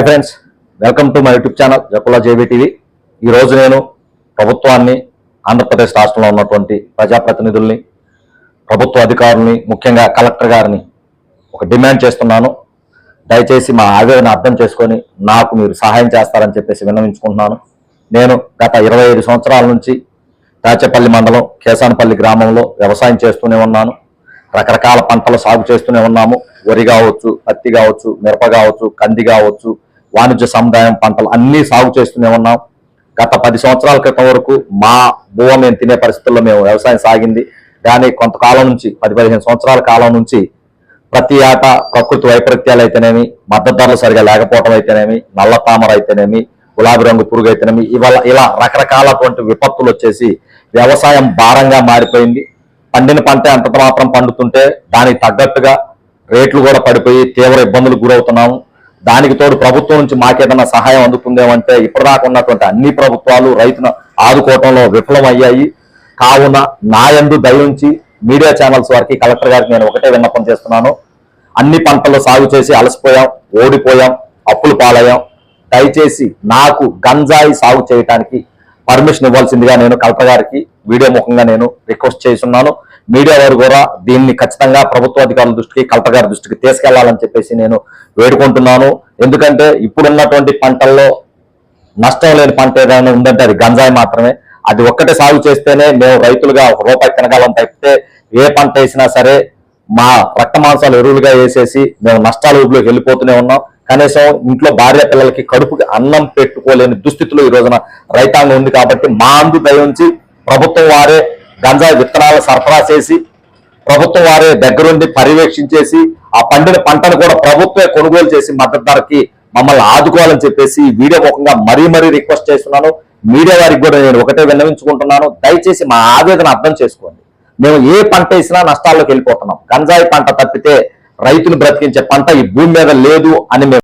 Hi friends welcome to my YouTube channel Jakula JB TV ఈరోజు నేను ప్రభుత్వాన్ని ఆంధ్రప్రదేశ్ రాష్ట్రంలో ఉన్నటువంటి ప్రజాప్రతినిధుల్ని ప్రభుత్వ అధికారుల్ని ముఖ్యంగా కలెక్టర్ గారిని ఒక డిమాండ్ చేస్తున్నాను. దయచేసి మా ఆవేదన అర్థం చేసుకొని నాకు మీరు సహాయం చేస్తారని చెప్పేసి విన్నవించుకుంటున్నాను. నేను గత ఇరవై ఐదు సంవత్సరాల నుంచి దాచేపల్లి మండలం కేసానపల్లి గ్రామంలో వ్యవసాయం చేస్తూనే ఉన్నాను. రకరకాల పంటలు సాగు చేస్తూనే ఉన్నాము. వరి కావచ్చు పత్తి కావచ్చు మిరప కావచ్చు కంది కావచ్చు వాణిజ్య సముదాయం పంటలు అన్నీ సాగు చేస్తూనే ఉన్నాం. గత పది సంవత్సరాల క్రితం వరకు మా భూమ మేము తినే పరిస్థితుల్లో మేము వ్యవసాయం సాగింది. కానీ కొంతకాలం నుంచి పది పదిహేను సంవత్సరాల కాలం నుంచి ప్రతి ఏట ప్రకృతి వైపరీత్యాలు అయితేనేమి మద్దతు ధరలు సరిగా లేకపోవడం అయితేనేమి నల్ల తామర అయితేనేమి గులాబీ రంగు పురుగు అయితేనేమి ఇవాళ ఇలా రకరకాలటువంటి విపత్తులు వచ్చేసి వ్యవసాయం భారంగా మారిపోయింది. పండిన పంట ఎంత మాత్రం పండుతుంటే దానికి తగ్గట్టుగా రేట్లు కూడా పడిపోయి తీవ్ర ఇబ్బందులకు గురవుతున్నాము. దానికి తోడు ప్రభుత్వం నుంచి మాకేదన్నా సహాయం అందుతుందేమంటే ఇప్పటిదాకా ఉన్నటువంటి అన్ని ప్రభుత్వాలు రైతును ఆదుకోవటంలో విఫలమయ్యాయి. కావున నా యందు దయించి మీడియా ఛానల్స్ వారికి కలెక్టర్ గారికి నేను ఒకటే విన్నపం చేస్తున్నాను. అన్ని పంటలు సాగు చేసి అలసిపోయాం ఓడిపోయాం అప్పులు పాలయ్యాం. దయచేసి నాకు గంజాయి సాగు చేయటానికి పర్మిషన్ ఇవ్వాల్సిందిగా నేను కల్ప గారికి వీడియో ముఖంగా నేను రిక్వెస్ట్ చేస్తున్నాను. మీడియా వారు కూడా దీన్ని ఖచ్చితంగా ప్రభుత్వ అధికారుల దృష్టికి కల్ప గారి దృష్టికి తీసుకెళ్ళాలని చెప్పేసి నేను వేడుకుంటున్నాను. ఎందుకంటే ఇప్పుడున్నటువంటి పంటల్లో నష్టం లేని పంట ఏదైనా ఉందంటే అది గంజాయి మాత్రమే. అది ఒక్కటే సాగు చేస్తేనే మేము రైతులుగా ఒక రూపాయి తినగలం తప్పితే ఏ పంట వేసినా సరే మా రక్త మాంసాలు ఎరువులుగా వేసేసి మేము నష్టాల ఊపిలోకి వెళ్ళిపోతూనే ఉన్నాం. కనీసం ఇంట్లో భార్య పిల్లలకి కడుపుకి అన్నం పెట్టుకోలేని దుస్థితిలో ఈ రోజున రైతాంగం ఉంది కాబట్టి మా అందు దయంచి ప్రభుత్వం వారే గంజాయి విత్తనాలు సరఫరా చేసి ప్రభుత్వం వారే దగ్గరుండి పర్యవేక్షించేసి ఆ పండిన పంటను కూడా ప్రభుత్వమే కొనుగోలు చేసి మద్దతు ధరకి మమ్మల్ని ఆదుకోవాలని చెప్పేసి వీడియో ముఖంగా మరీ మరీ రిక్వెస్ట్ చేస్తున్నాను. మీడియా వారికి కూడా నేను ఒకటే విన్నవించుకుంటున్నాను. దయచేసి మా ఆవేదన అర్థం చేసుకోండి. మేము ఏ పంట వేసినా నష్టాల్లోకి వెళ్ళిపోతున్నాం. గంజాయి పంట తప్పితే రైతును బ్రతికించే పంట ఈ భూమి మీద లేదు అని మేము